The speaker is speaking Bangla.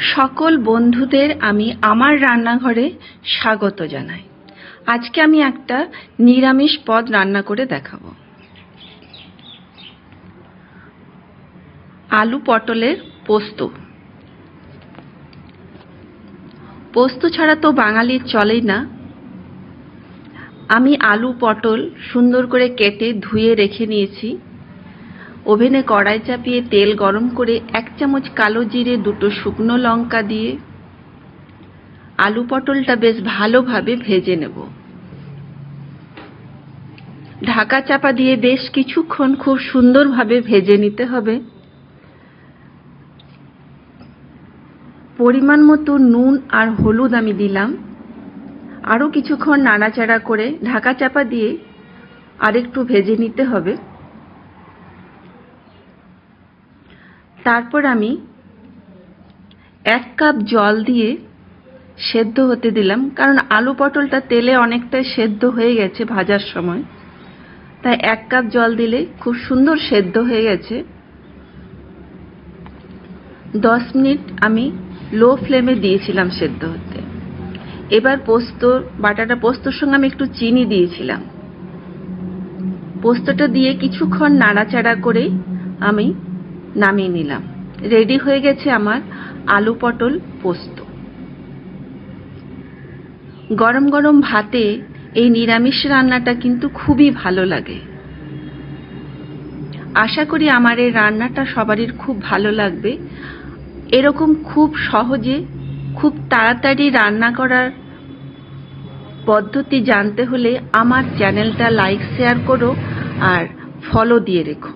সকল বন্ধুদের আমি আমার রান্নাঘরে স্বাগত জানাই। আজকে আমি একটা নিরামিষ পদ রান্না করে দেখাবো। আলু পটলের পোস্ত। পোস্ত ছাড়া তো বাঙালির চলেই না। আমি আলু পটল সুন্দর করে কেটে ধুয়ে রেখে নিয়েছি। ওভেনে কড়াই চাপিয়ে তেল গরম করে এক চামচ কালো জিরে, দুটো শুকনো লঙ্কা দিয়ে আলু পটলটা বেশ ভালোভাবে ভেজে নেব। ঢাকা চাপা দিয়ে বেশ কিছুক্ষণ খুব সুন্দরভাবে ভেজে নিতে হবে। পরিমাণ মতো নুন আর হলুদ আমি দিলাম। আরও কিছুক্ষণ নাড়াচাড়া করে ঢাকা চাপা দিয়ে আরেকটু ভেজে নিতে হবে। তারপর আমি এক কাপ জল দিয়ে সেদ্ধ হতে দিলাম, কারণ আলু পটলটা তেলে অনেকটাই সেদ্ধ হয়ে গেছে ভাজার সময়। তাই এক কাপ জল দিলে খুব সুন্দর সেদ্ধ হয়ে গেছে। দশ মিনিট আমি লো ফ্লেমে দিয়েছিলাম সেদ্ধ হতে। এবার পোস্ত, বাটাটা পোস্তর সঙ্গে আমি একটু চিনি দিয়েছিলাম। পোস্তটা দিয়ে কিছুক্ষণ নাড়াচাড়া করে আমি নামিয়ে নিলাম। রেডি হয়ে গেছে আমার আলু পটল পোস্ত। গরম গরম ভাতে এই নিরামিষ রান্নাটা কিন্তু খুবই ভালো লাগে। আশা করি আমার এই রান্নাটা সবারই খুব ভালো লাগবে। এরকম খুব সহজে, খুব তাড়াতাড়ি রান্না করার পদ্ধতি জানতে হলে আমার চ্যানেলটা লাইক, শেয়ার করো আর ফলো দিয়ে রেখো।